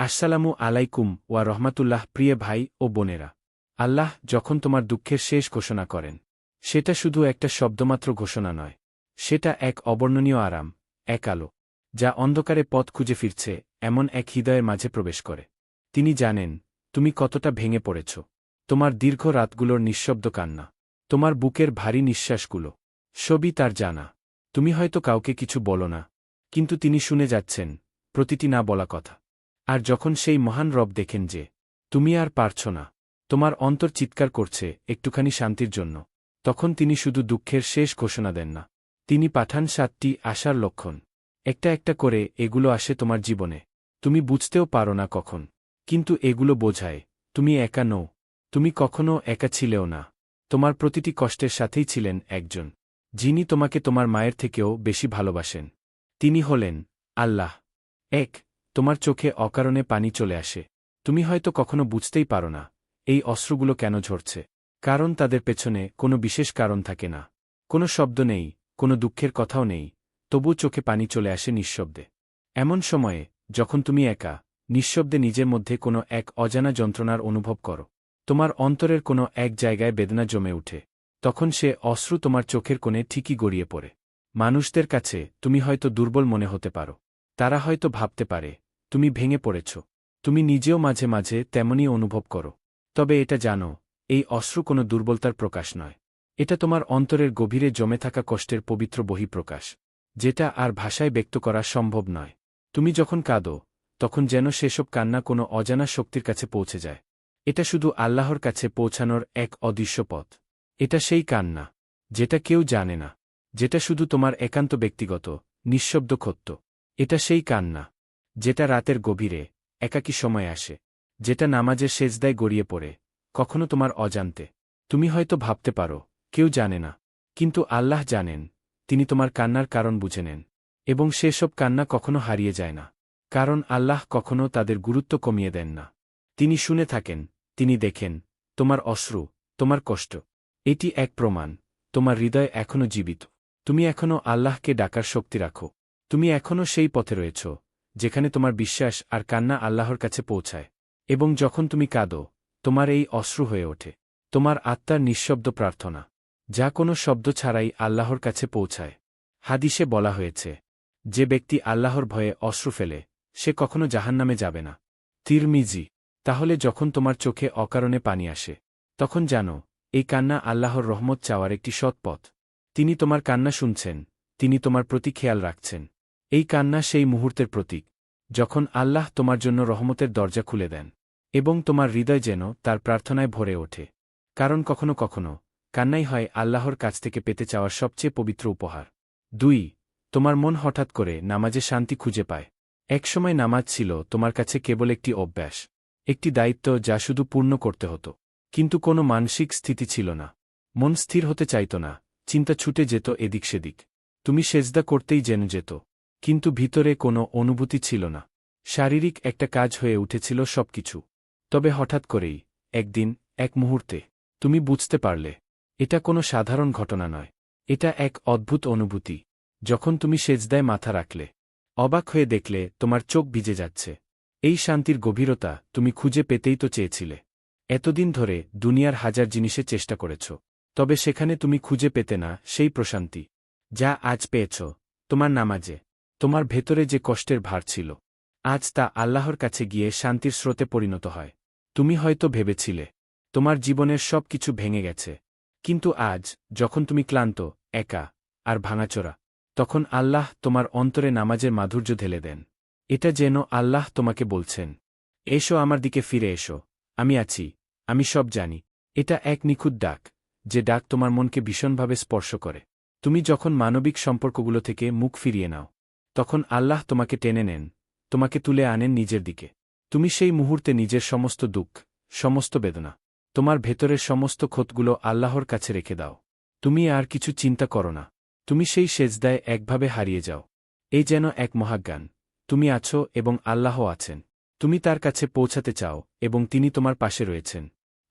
আসসালামু আলাইকুম ওয়া রহমাতুল্লাহ, প্রিয় ভাই ও বোনেরা। আল্লাহ যখন তোমার দুঃখের শেষ ঘোষণা করেন, সেটা শুধু একটা শব্দমাত্র ঘোষণা নয়, সেটা এক অবর্ণনীয় আরাম, এক আলো, যা অন্ধকারে পথ খুঁজে ফিরছে, এমন এক হৃদয়ের মাঝে প্রবেশ করে। তিনি জানেন, তুমি কতটা ভেঙে পড়েছ, তোমার দীর্ঘ রাতগুলোর নিঃশব্দ কান্না, তোমার বুকের ভারী নিঃশ্বাসগুলো, সবই তার জানা। তুমি হয়তো কাউকে কিছু বলো না, কিন্তু তিনি শুনে যাচ্ছেন, প্রতিটি না বলা কথা। আর যখন সেই মহান রব দেখেন যে, তুমি আর পারছ না, তোমার অন্তর চিৎকার করছে একটুখানি শান্তির জন্য, তখন তিনি শুধু দুঃখের শেষ ঘোষণা দেন না, তিনি পাঠান সাতটি আশার লক্ষণ। একটা একটা করে এগুলো আসে তোমার জীবনে, তুমি বুঝতেও পারো না কখন, কিন্তু এগুলো বোঝায়, তুমি একা নও, তুমি কখনও একা ছিলেও না, তোমার প্রতিটি কষ্টের সাথেই ছিলেন একজন, যিনি তোমাকে তোমার মায়ের থেকেও বেশি ভালোবাসেন, তিনি হলেন আল্লাহ। এক তোমার চোখে অকারণে পানি চলে আসে। তুমি হয়তো কখনো বুঝতেই পারো না, এই অস্ত্রগুলো কেন ঝরছে। কারণ তাদের পেছনে কোনো বিশেষ কারণ থাকে না। কোনো শব্দ নেই, কোনো দুঃখের কথাও নেই তবু চোখে পানি চলে আসে নিঃশব্দে। এমন সময়ে, যখন তুমি একা, নিঃশব্দে নিজের মধ্যে কোনো এক অজানা যন্ত্রণার অনুভব করো। তোমার অন্তরের কোনো এক জায়গায় বেদনা জমে উঠে তখন সে অশ্রু তোমার চোখের কোণে ঠিকই গড়িয়ে পড়ে। মানুষদের কাছে তুমি হয়তো দুর্বল মনে হতে পারো। তারা হয়তো ভাবতে পারে, তুমি ভেঙে পড়েছ। তুমি নিজেও মাঝে মাঝে তেমনই অনুভব করো। তবে এটা জানো, এই অশ্রু কোনো দুর্বলতার প্রকাশ নয়। এটা তোমার অন্তরের গভীরে জমে থাকা কষ্টের পবিত্র বহিঃপ্রকাশ, যেটা আর ভাষায় ব্যক্ত করা সম্ভব নয়। তুমি যখন কাঁদো, তখন যেন সেসব কান্না কোনো অজানা শক্তির কাছে পৌঁছে যায়। এটা শুধু আল্লাহর কাছে পৌঁছানোর এক অদৃশ্য পথ। এটা সেই কান্না, যেটা কেউ জানে না, যেটা শুধু তোমার একান্ত ব্যক্তিগত নিঃশব্দ ক্ষত্য এটা সেই কান্না, যেটা রাতের গভীরে, একাকী সময় আসে, যেটা নামাজের সেজদায় গড়িয়ে পড়ে, কখনো তোমার অজান্তে। তুমি হয়তো ভাবতে পারো, কেউ জানে না, কিন্তু আল্লাহ জানেন, তিনি তোমার কান্নার কারণ বুঝে নেন, এবং সেসব কান্না কখনো হারিয়ে যায় না, কারণ আল্লাহ কখনো তাদের গুরুত্ব কমিয়ে দেন না। তিনি শুনে থাকেন, তিনি দেখেন, তোমার অশ্রু, তোমার কষ্ট, এটি এক প্রমাণ, তোমার হৃদয় এখনও জীবিত। তুমি এখনও আল্লাহকে ডাকার শক্তি রাখো। তুমি এখনও সেই পথে রয়েছ, যেখানে তোমার বিশ্বাস আর কান্না আল্লাহর কাছে পৌঁছায়, এবং যখন তুমি কাঁদো, তোমার এই অশ্রু হয়ে ওঠে, তোমার আত্মার নিঃশব্দ প্রার্থনা, যা কোনো শব্দ ছাড়াই আল্লাহর কাছে পৌঁছায়। হাদিসে বলা হয়েছে, যে ব্যক্তি আল্লাহর ভয়ে অশ্রু ফেলে, সে কখনো জাহান্নামে যাবে না। তিরমিজি, তাহলে যখন তোমার চোখে অকারণে পানি আসে, তখন জানো, এই কান্না আল্লাহর রহমত চাওয়ার একটি সৎ পথ। তিনি তোমার কান্না শুনছেন, তিনি তোমার প্রতি খেয়াল রাখছেন। এই কান্না সেই মুহূর্তের প্রতীক, যখন আল্লাহ তোমার জন্য রহমতের দরজা খুলে দেন, এবং তোমার হৃদয় যেন তার প্রার্থনায় ভরে ওঠে। কারণ কখনো কখনো কান্নাই হয় আল্লাহর কাছ থেকে পেতে চাওয়ার সবচেয়ে পবিত্র উপহার। দুই, তোমার মন হঠাৎ করে নামাজে শান্তি খুঁজে পায়। একসময় নামাজ ছিল তোমার কাছে কেবল একটি অভ্যাস, একটি দায়িত্ব যা শুধু পূর্ণ করতে হতো, কিন্তু কোনো মানসিক স্থিতি ছিল না। মন স্থির হতে চাইত না, চিন্তা ছুটে যেত এদিক সেদিক। তুমি সেজদা করতেই যেন যেত। কিন্তু ভিতরে কোনো অনুভূতি ছিল না। শারীরিক একটা কাজ হয়ে উঠেছিল সবকিছু। তবে হঠাৎ করেই, একদিন, এক মুহূর্তে, তুমি বুঝতে পারলে, এটা কোনো সাধারণ ঘটনা নয়। এটা এক অদ্ভুত অনুভূতি, যখন তুমি সেজদায় মাথা রাখলে। অবাক হয়ে দেখলে, তোমার চোখ ভিজে যাচ্ছে। এই শান্তির গভীরতা তুমি খুঁজে পেতেই তো চেয়েছিলে। এতদিন ধরে দুনিয়ার হাজার জিনিসে চেষ্টা করেছ, তবে সেখানে তুমি খুঁজে পেতে না সেই প্রশান্তি, যা আজ পেয়েছ, তোমার নামাজে। তোমার ভেতরে যে কষ্টের ভার ছিল, আজ তা আল্লাহর কাছে গিয়ে শান্তির স্রোতে পরিণত হয়। তুমি হয়তো ভেবেছিলে, তোমার জীবনের সব কিছু ভেঙে গেছে, কিন্তু আজ, যখন তুমি ক্লান্ত, একা, আর ভাঙাচোরা, তখন আল্লাহ তোমার অন্তরে নামাজের মাধুর্য ঢেলে দেন। এটা যেন আল্লাহ তোমাকে বলছেন, এসো আমার দিকে ফিরে এসো, আমি আছি, আমি সব জানি। এটা এক নিখুঁত ডাক, যে ডাক তোমার মনকে ভীষণভাবে স্পর্শ করে। তুমি যখন মানবিক সম্পর্কগুলো থেকে মুখ ফিরিয়ে নাও তখন আল্লাহ তোমাকে টেনে নেন, তোমাকে তুলে আনেন নিজের দিকে। তুমি সেই মুহূর্তে নিজের সমস্ত দুঃখ, সমস্ত বেদনা, তোমার ভেতরের সমস্ত ক্ষতগুলো আল্লাহর কাছে রেখে দাও। তুমি আর কিছু চিন্তা করো না, তুমি সেই সেজদায় একভাবে হারিয়ে যাও। এই যেন এক মহাজ্ঞান, তুমি আছো এবং আল্লাহ আছেন। তুমি তার কাছে পৌঁছাতে চাও এবং তিনি তোমার পাশে রয়েছেন।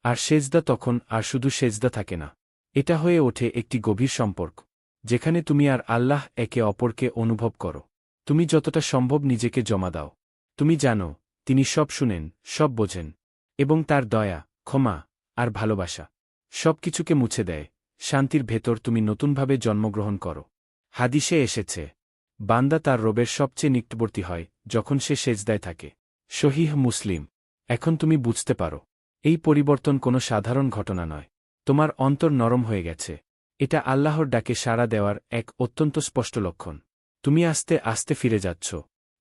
আর সেজদা তখন আর শুধু সেজদা থাকে না, এটা হয়ে ওঠে একটি গভীর সম্পর্ক, যেখানে তুমি আর আল্লাহ একে অপরকে অনুভব করো। তুমি যতটা সম্ভব নিজেকে জমা দাও। তুমি জানো, তিনি সব শুনেন, সব বোঝেন, এবং তার দয়া, ক্ষমা, আর ভালোবাসা সব কিছুকে মুছে দেয়, শান্তির ভেতর তুমি নতুনভাবে জন্মগ্রহণ করো। হাদিসে এসেছে, বান্দা তার রোবের সবচেয়ে নিকটবর্তী হয়, যখন সে সেজদায় থাকে। শহীহ মুসলিম, এখন তুমি বুঝতে পারো, এই পরিবর্তন কোনো সাধারণ ঘটনা নয়। তোমার অন্তর নরম হয়ে গেছে। এটা আল্লাহর ডাকে সাড়া দেওয়ার এক অত্যন্ত স্পষ্ট লক্ষণ। তুমি আস্তে আস্তে ফিরে যাচ্ছ।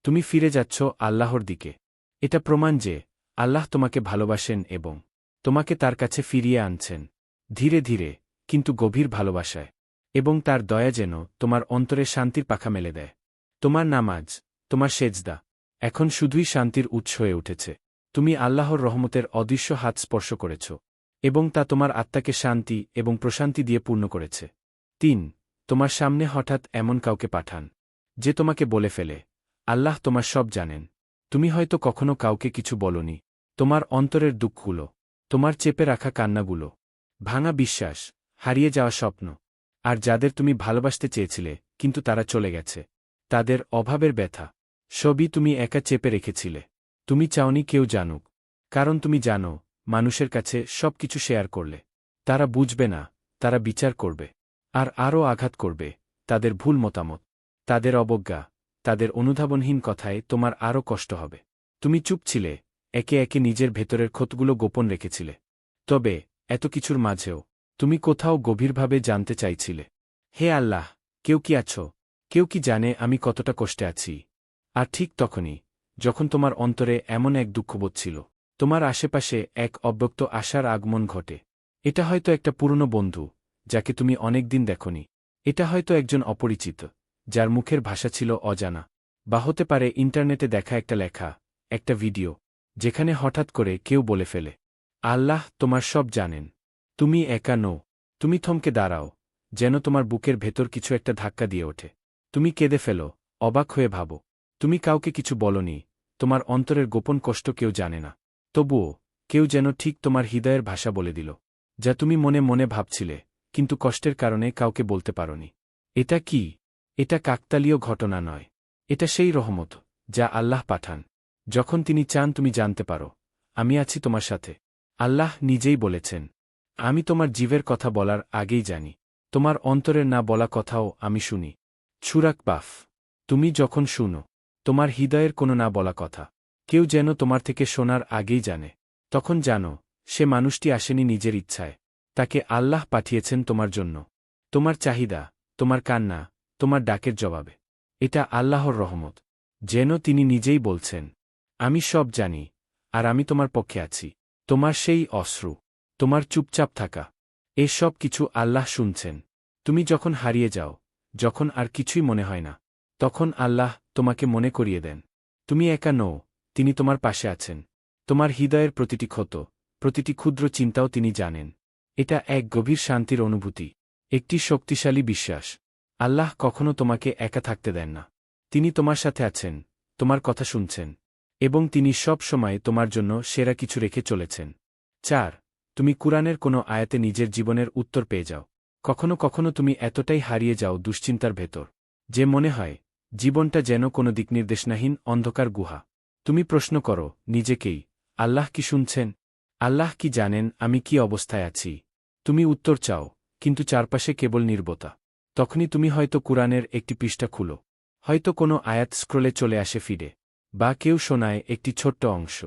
তুমি ফিরে যাচ্ছ আল্লাহর দিকে। এটা প্রমাণ যে, আল্লাহ তোমাকে ভালোবাসেন এবং তোমাকে তার কাছে ফিরিয়ে আনছেন। ধীরে ধীরে, কিন্তু গভীর ভালোবাসায়। এবং তার দয়া যেন তোমার অন্তরে শান্তির পাখা মেলে দেয়। তোমার নামাজ, তোমার সেজদা, এখন শুধুই শান্তির উৎস হয়ে উঠেছে। তুমি আল্লাহর রহমতের অদৃশ্য হাত স্পর্শ করেছ। এবং তা তোমার আত্মাকে শান্তি এবং প্রশান্তি দিয়ে পূর্ণ করেছে। তিন, তোমার সামনে হঠাৎ এমন কাউকে পাঠান। যে তোমাকে বলে ফেলে। আল্লাহ তোমার সব জানেন। তুমি হয়তো কখনো কাউকে কিছু বলনি। তোমার অন্তরের দুঃখগুলো, তোমার চেপে রাখা কান্নাগুলো, ভাঙা বিশ্বাস, হারিয়ে যাওয়া স্বপ্ন, আর যাদের তুমি ভালোবাসতে চেয়েছিলে, কিন্তু তারা চলে গেছে। তাদের অভাবের ব্যথা। সবই তুমি একা চেপে রেখেছিলে। তুমি চাওনি কেউ জানুক। কারণ তুমি জানো, মানুষের কাছে সব কিছু শেয়ার করলে। তারা বুঝবে না, তারা বিচার করবে। আর আরও আঘাত করবে, তাদের ভুল মতামত। তাদের অবজ্ঞা, তাদের অনুধাবনহীন কথায় তোমার আরও কষ্ট হবে। তুমি চুপ ছিলে, একে একে নিজের ভেতরের ক্ষতগুলো গোপন রেখেছিলে। তবে, এত কিছুর মাঝেও, তুমি কোথাও গভীরভাবে জানতে চাইছিলে। হে আল্লাহ, কেউ কি আছো? কেউ কি জানে আমি কতটা কষ্টে আছি? আর ঠিক তখনই, যখন তোমার অন্তরে এমন এক দুঃখবোধ ছিল, তোমার আশেপাশে এক অব্যক্ত আশার আগমন ঘটে। এটা হয়তো একটা পুরনো বন্ধু, যাকে তুমি অনেকদিন দেখনি। এটা হয়তো একজন অপরিচিত। যার মুখের ভাষা ছিল অজানা। বা হতে পারে ইন্টারনেটে দেখা একটা লেখা, একটা ভিডিও, যেখানে হঠাৎ করে কেউ বলে ফেলে, আল্লাহ, তোমার সব জানেন। তুমি একা নো তুমি থমকে দাঁড়াও, যেন তোমার বুকের ভেতর কিছু একটা ধাক্কা দিয়ে ওঠে। তুমি কেঁদে ফেলো, অবাক হয়ে ভাবো। তুমি কাউকে কিছু বলনি, তোমার অন্তরের গোপন কষ্ট কেউ জানে না। তবুও, কেউ যেন ঠিক তোমার হৃদয়ের ভাষা বলে দিল, যা তুমি মনে মনে ভাবছিলে, কিন্তু কষ্টের কারণে কাউকে বলতে পারনি। এটা কি? এটা কাকতালীয় ঘটনা নয়। এটা সেই রহমত, যা আল্লাহ পাঠান। যখন তিনি চান তুমি জানতে পারো, আমি আছি তোমার সাথে। আল্লাহ নিজেই বলেছেন, আমি তোমার জীবের কথা বলার আগেই জানি, তোমার অন্তরের না বলা কথাও আমি শুনি। ছুরাক বাফ তুমি যখন শুনো, তোমার হৃদয়ের কোনো না বলা কথা, কেউ যেন তোমার থেকে শোনার আগেই জানে, তখন জানো, সে মানুষটি আসেনি নিজের ইচ্ছায়, তাকে আল্লাহ পাঠিয়েছেন তোমার জন্য। তোমার চাহিদা, তোমার কান্না তোমার ডাকের জবাবে। এটা আল্লাহর রহমত, যেন তিনি নিজেই বলছেন, আমি সব জানি, আর আমি তোমার পক্ষে আছি। তোমার সেই অশ্রু, তোমার চুপচাপ থাকা, এ সব কিছু আল্লাহ শুনছেন। তুমি যখন হারিয়ে যাও, যখন আর কিছুই মনে হয় না, তখন আল্লাহ তোমাকে মনে করিয়ে দেন। তুমি একা নও, তিনি তোমার পাশে আছেন। তোমার হৃদয়ের প্রতিটি ক্ষত, প্রতিটি ক্ষুদ্র চিন্তাও তিনি জানেন। এটা এক গভীর শান্তির অনুভূতি, একটি শক্তিশালী বিশ্বাস। আল্লাহ কখনো তোমাকে একা থাকতে দেন না। তিনি তোমার সাথে আছেন, তোমার কথা শুনছেন, এবং তিনি সব সময় তোমার জন্য সেরা কিছু রেখে চলেছেন। চার, তুমি কুরআনের কোনো আয়াতে নিজের জীবনের উত্তর পেয়ে যাও। কখনো কখনো তুমি এতটাই হারিয়ে যাও দুশ্চিন্তার ভেতর, যে মনে হয়, জীবনটা যেন কোনো দিকনির্দেশনাহীন অন্ধকার গুহা। তুমি প্রশ্ন করো, নিজেকেই, আল্লাহ কি শুনছেন? আল্লাহ কি জানেন আমি কি অবস্থায় আছি? তুমি উত্তর চাও, কিন্তু চারপাশে কেবল নির্বতা। তখনই তুমি হয়তো কুরআনের একটি পৃষ্ঠা খুলো। হয়তো কোনো আয়াত স্ক্রোলে চলে আসে ফিরে বা কেউ শোনায় একটি ছোট্ট অংশ।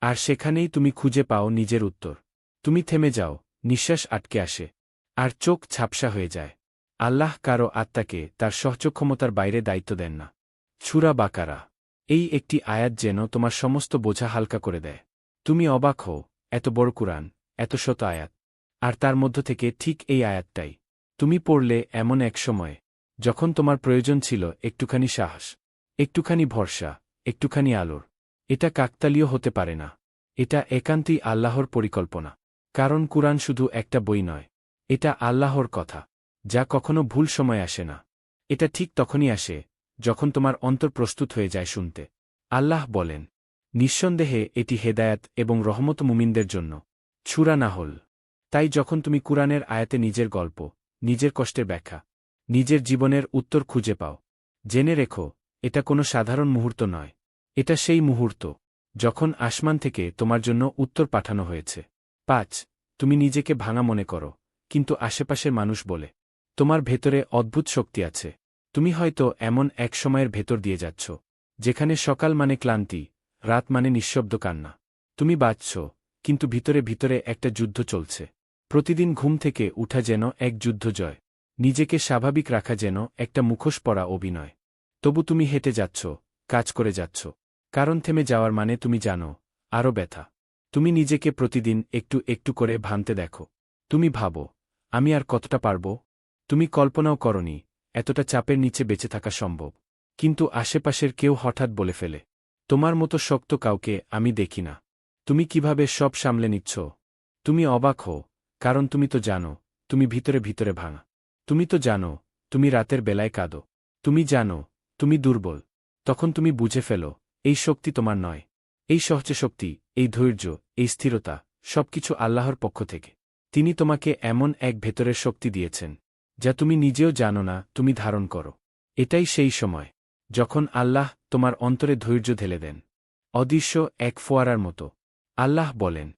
আর সেখানেই তুমি খুঁজে পাও নিজের উত্তর। তুমি থেমে যাও, নিঃশ্বাস আটকে আসে। আর চোখ ছাপসা হয়ে যায়। আল্লাহ কারও আত্মাকে তার সহচক্ষমতার বাইরে দায়িত্ব দেন না। ছুরা বাকারা। এই একটি আয়াত যেন তোমার সমস্ত বোঝা হালকা করে দেয়। তুমি অবাক হও, এত বড় কুরআন, এত শত আয়াত। আর তার মধ্য থেকে ঠিক এই আয়াতটাই। তুমি পড়লে এমন এক সময়, যখন তোমার প্রয়োজন ছিল একটুখানি সাহস, একটুখানি ভরসা, একটুখানি আলোর। এটা কাকতালীয় হতে পারে না। এটা একান্তই আল্লাহর পরিকল্পনা। কারণ কুরআন শুধু একটা বই নয়। এটা আল্লাহর কথা, যা কখনো ভুল সময় আসে না। এটা ঠিক তখনই আসে, যখন তোমার অন্তর প্রস্তুত হয়ে যায় শুনতে। আল্লাহ বলেন, নিঃসন্দেহে এটি হেদায়াত এবং রহমত মুমিনদের জন্য। ছুরা না হল তাই যখন তুমি কুরআনের আয়াতে নিজের গল্প নিজের কষ্টের ব্যাখ্যা। নিজের জীবনের উত্তর খুঁজে পাও। জেনে রেখো, এটা কোনো সাধারণ মুহূর্ত নয়। এটা সেই মুহূর্ত, যখন আসমান থেকে তোমার জন্য উত্তর পাঠানো হয়েছে। পাঁচ, তুমি নিজেকে ভাঙা মনে করো, কিন্তু আশেপাশের মানুষ বলে, তোমার ভেতরে অদ্ভুত শক্তি আছে। তুমি হয়তো এমন এক সময়ের ভেতর দিয়ে যাচ্ছ, যেখানে সকাল মানে ক্লান্তি, রাত মানে নিঃশব্দ কান্না। তুমি বাঁচছ, কিন্তু ভিতরে ভিতরে একটা যুদ্ধ চলছে। প্রতিদিন ঘুম থেকে উঠা যেন এক যুদ্ধ জয় নিজেকে স্বাভাবিক রাখা যেন একটা মুখোশ পরা অভিনয়। তবু তুমি হেঁটে যাচ্ছ, কাজ করে যাচ্ছ। কারণ থেমে যাওয়ার মানে তুমি জানো আরও ব্যথা। তুমি নিজেকে প্রতিদিন একটু একটু করে ভাঙতে দেখো। তুমি ভাবো, আমি আর কতটা পারব? তুমি কল্পনাও করনি, এতটা চাপের নিচে বেঁচে থাকা সম্ভব। কিন্তু আশেপাশের কেউ হঠাৎ বলে ফেলে, তোমার মতো শক্ত কাউকে আমি দেখি না। তুমি কীভাবে সব সামলে নিচ্ছ? তুমি অবাক হো কারণ তুমি তো জানো, তুমি ভিতরে ভিতরে ভাঙা। তুমি তো জানো, তুমি রাতের বেলায় কাঁদো। তুমি জানো, তুমি দুর্বল। তখন তুমি বুঝে ফেলো, এই শক্তি তোমার নয়। এই সহজে শক্তি, এই ধৈর্য, এই স্থিরতা, সবকিছু আল্লাহর পক্ষ থেকে। তিনি তোমাকে এমন এক ভেতরের শক্তি দিয়েছেন, যা তুমি নিজেও জানো না, তুমি ধারণ করো। এটাই সেই সময়, যখন আল্লাহ তোমার অন্তরে ধৈর্য ঢেলে দেন। অদৃশ্য এক ফোয়ারার মতো। আল্লাহ বলেন,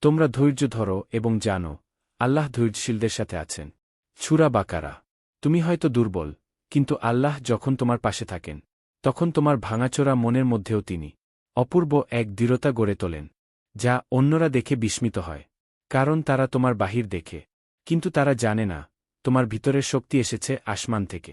তোমরা ধৈর্য ধরো এবং জানো আল্লাহ ধৈর্যশীলদের সাথে আছেন। ছুরা বাকারা। তুমি হয়তো দুর্বল, কিন্তু আল্লাহ যখন তোমার পাশে থাকেন, তখন তোমার ভাঙাচোরা মনের মধ্যেও তিনি। অপূর্ব এক দৃঢ়তা গড়ে তোলেন, যা অন্যরা দেখে বিস্মিত হয়, কারণ তারা তোমার বাহির দেখে। কিন্তু তারা জানে না, তোমার ভিতরের শক্তি এসেছে আসমান থেকে।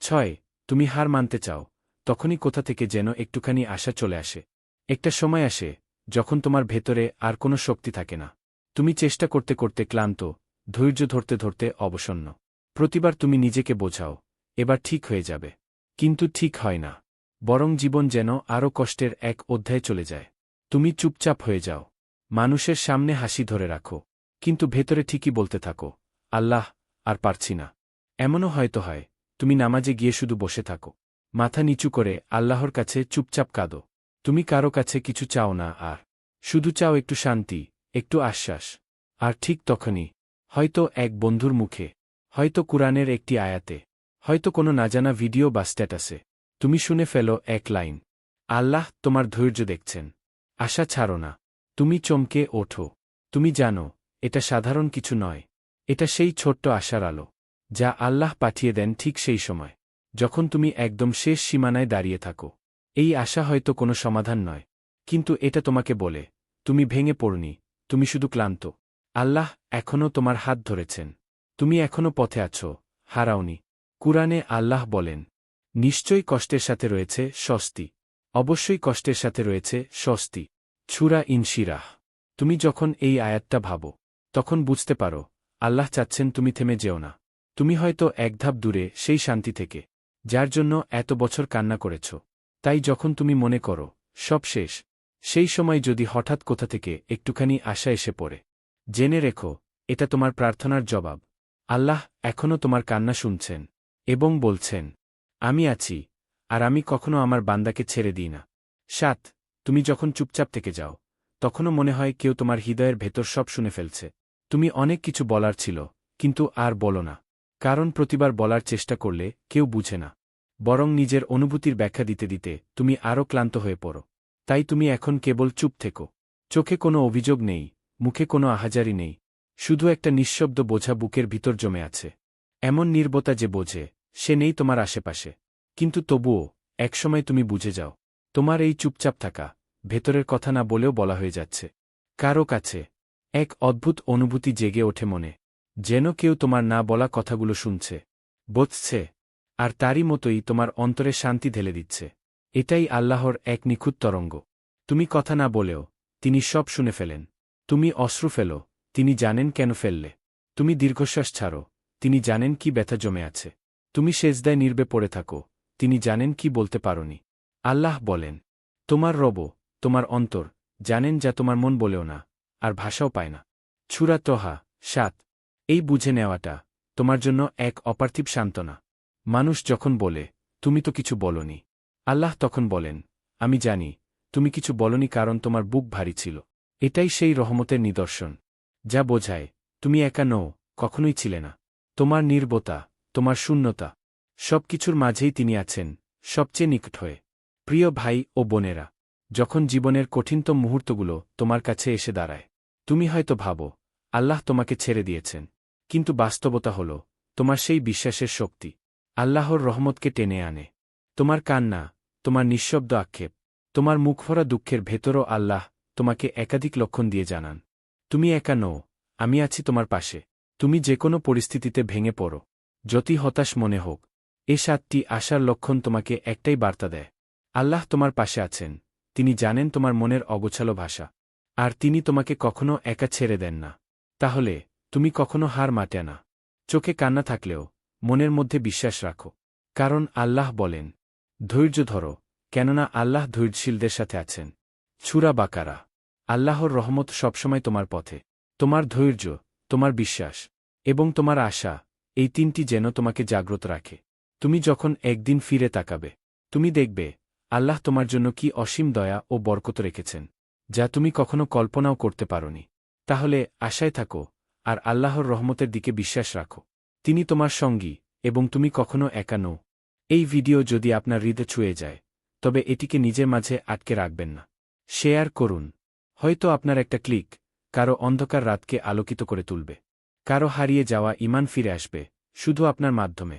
ছয়, তুমি হার মানতে চাও, তখনই কোথা থেকে যেন একটুখানি আশা চলে আসে। একটা সময় আসে, যখন তোমার ভেতরে আর কোনো শক্তি থাকে না। তুমি চেষ্টা করতে করতে ক্লান্ত, ধৈর্য ধরতে ধরতে অবসন্ন। প্রতিবার তুমি নিজেকে বোঝাও, এবার ঠিক হয়ে যাবে। কিন্তু ঠিক হয় না। বরং জীবন যেন আরও কষ্টের এক অধ্যায়ে চলে যায়। তুমি চুপচাপ হয়ে যাও। মানুষের সামনে হাসি ধরে রাখো। কিন্তু ভেতরে ঠিকই বলতে থাকো, আল্লাহ, আর পারছি না। এমনও হয়তো হয়, তুমি নামাজে গিয়ে শুধু বসে থাকো। মাথা নিচু করে আল্লাহর কাছে চুপচাপ কাঁদো। তুমি কারও কাছে কিছু চাও না আর। শুধু চাও একটু শান্তি একটু আশ্বাস। আর ঠিক তখনই, হয়তো এক বন্ধুর মুখে, হয়তো কুরআনের একটি আয়াতে, হয়তো কোনো নাজানা ভিডিও বা স্ট্যাটাসে। তুমি শুনে ফেলো এক লাইন, আল্লাহ তোমার ধৈর্য দেখছেন। আশা ছাড়ো না। তুমি চমকে ওঠো। তুমি জানো, এটা সাধারণ কিছু নয়। এটা সেই ছোট্ট আশার আলো, যা আল্লাহ পাঠিয়ে দেন ঠিক সেই সময়, যখন তুমি একদম শেষ সীমানায় দাঁড়িয়ে থাকো। এই আশা হয়তো কোনো সমাধান নয়, কিন্তু এটা তোমাকে বলে, তুমি ভেঙে পড়নি তুমি শুধু ক্লান্ত। আল্লাহ এখনও তোমার হাত ধরেছেন। তুমি এখনও পথে আছো, হারাওনি। কুরআনে আল্লাহ বলেন, নিশ্চয়ই কষ্টের সাথে রয়েছে স্বস্তি। অবশ্যই কষ্টের সাথে রয়েছে স্বস্তি। ছুরা ইনশিরাহ। তুমি যখন এই আয়াতটা ভাবো, তখন বুঝতে পারো, আল্লাহ চাচ্ছেন তুমি থেমে যেও না। তুমি হয়তো এক ধাপ দূরে সেই শান্তি থেকে, যার জন্য এত বছর কান্না করেছ। তাই যখন তুমি মনে করো, সব শেষ সেই সময় যদি হঠাৎ কোথা থেকে একটুখানি আশা এসে পড়ে, জেনে রেখো, এটা তোমার প্রার্থনার জবাব। আল্লাহ এখনও তোমার কান্না শুনছেন এবং বলছেন, আমি আছি, আর আমি কখনো আমার বান্দাকে ছেড়ে দিই না। সাত, তুমি যখন চুপচাপ থেকে যাও, তখনও মনে হয় কেউ তোমার হৃদয়ের ভেতর সব শুনে ফেলছে। তুমি অনেক কিছু বলার ছিল, কিন্তু আর বলো না। কারণ প্রতিবার বলার চেষ্টা করলে কেউ বুঝে না। বরং নিজের অনুভূতির ব্যাখ্যা দিতে দিতে তুমি আরও ক্লান্ত হয়ে পড়ো। তাই তুমি এখন কেবল চুপ থেকো। চোখে কোনো অভিযোগ নেই, মুখে কোনো আহাজারি নেই, শুধু একটা নিঃশব্দ বোঝা বুকের ভিতর জমে আছে। এমন নির্বতা যে বোঝে, সে নেই তোমার আশেপাশে। কিন্তু তবুও, একসময় তুমি বুঝে যাও, তোমার এই চুপচাপ থাকা, ভেতরের কথা না বলেও বলা হয়ে যাচ্ছে। কারও কাছে, এক অদ্ভুত অনুভূতি জেগে ওঠে মনে, যেন কেউ তোমার না বলা কথাগুলো শুনছে বোঝছে আর তারই মতোই তোমার অন্তরে শান্তি ঢেলে দিচ্ছে। এটাই আল্লাহর এক নিখুঁত তরঙ্গ। তুমি কথা না বলেও, তিনি সব শুনে ফেলেন। তুমি অশ্রু ফেলো, তিনি জানেন কেন ফেললে। তুমি দীর্ঘশ্বাস ছাড়ো, তিনি জানেন কি ব্যথা জমে আছে। তুমি সেজদায় নির্বে পড়ে থাকো, তিনি জানেন কি বলতে পারোনি। আল্লাহ বলেন, তোমার রব, তোমার অন্তর, জানেন যা তোমার মন বলেও না, আর ভাষাও পায় না। ছুরা তোহা, সাত। এই বুঝে নেওয়াটা তোমার জন্য এক অপার্থিব সান্ত্বনা। মানুষ যখন বলে, তুমি তো কিছু বলনি। আল্লাহ তখন বলেন, আমি জানি, তুমি কিছু বলনি কারণ তোমার বুক ভারী ছিল। এটাই সেই রহমতের নিদর্শন, যা বোঝায়, তুমি একা নও, কখনোই ছিলে না। তোমার নির্বতা, তোমার শূন্যতা সব কিছুর মাঝেই তিনি আছেন, সবচেয়ে নিকট হয়ে। প্রিয় ভাই ও বোনেরা, যখন জীবনের কঠিনতম মুহূর্তগুলো তোমার কাছে এসে দাঁড়ায়, তুমি হয়তো ভাবো, আল্লাহ তোমাকে ছেড়ে দিয়েছেন। কিন্তু বাস্তবতা হল, তোমার সেই বিশ্বাসের শক্তি, আল্লাহর রহমতকে টেনে আনে। তোমার কান্না তোমার নিঃশব্দ আক্ষেপ, তোমার মুখভরা দুঃখের ভেতরও আল্লাহ তোমাকে একাধিক লক্ষণ দিয়ে জানান। তুমি একা নও, আমি আছি তোমার পাশে, তুমি যে কোনো পরিস্থিতিতে ভেঙে পড়ো, যতই হতাশ মনে হোক, এ সাতটি আশার লক্ষণ তোমাকে একটাই বার্তা দেয়। আল্লাহ তোমার পাশে আছেন, তিনি জানেন তোমার মনের অগোছালো ভাষা, আর তিনি তোমাকে কখনো একা ছেড়ে দেন না। তাহলে, তুমি কখনো হার মাটে না। চোখে কান্না থাকলেও, মনের মধ্যে বিশ্বাস রাখো, কারণ আল্লাহ বলেন ধৈর্য ধরো, কেননা আল্লাহ ধৈর্যশীলদের সাথে আছেন। ছুরা বাকারা। আল্লাহর রহমত সবসময় তোমার পথে। তোমার ধৈর্য, তোমার বিশ্বাস এবং তোমার আশা, এই তিনটি যেন তোমাকে জাগ্রত রাখে। তুমি যখন একদিন ফিরে তাকাবে, তুমি দেখবে আল্লাহ তোমার জন্য কি অসীম দয়া ও বরকত রেখেছেন, যা তুমি কখনো কল্পনাও করতে পারনি। তাহলে আশায় থাকো আর আল্লাহর রহমতের দিকে বিশ্বাস রাখো। তিনি তোমার সঙ্গী এবং তুমি কখনো একা নও। এই ভিডিও যদি আপনার হৃদয় ছুঁয়ে যায়, তবে এটিকে নিজের মাঝে আটকে রাখবেন না। শেয়ার করুন। হয়তো আপনার একটা ক্লিক কারও অন্ধকার রাতকে আলোকিত করে তুলবে। কারও হারিয়ে যাওয়া ইমান ফিরে আসবে, শুধু আপনার মাধ্যমে।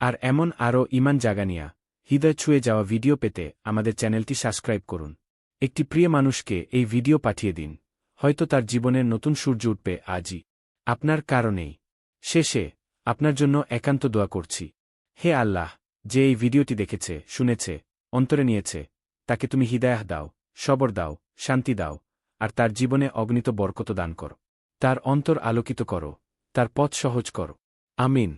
আর এমন আরও ইমান জাগানিয়া, হৃদয় ছুঁয়ে যাওয়া ভিডিও পেতে আমাদের চ্যানেলটি সাবস্ক্রাইব করুন। একটি প্রিয় মানুষকে এই ভিডিও পাঠিয়ে দিন, হয়তো তার জীবনের নতুন সূর্য উঠবে আজই। আপনার কারণেই। শেষে, আপনার জন্য একান্ত দোয়া করছি। হে আল্লাহ! যে এই ভিডিওটি দেখেছে, শুনেছে, অন্তরে নিয়েছে, তাকে তুমি হৃদায়াহ দাও, সবর দাও, শান্তি দাও, আর তার জীবনে অগ্নিত বরকত দান করো। তার অন্তর আলোকিত করো, তার পথ সহজ করো। আমিন।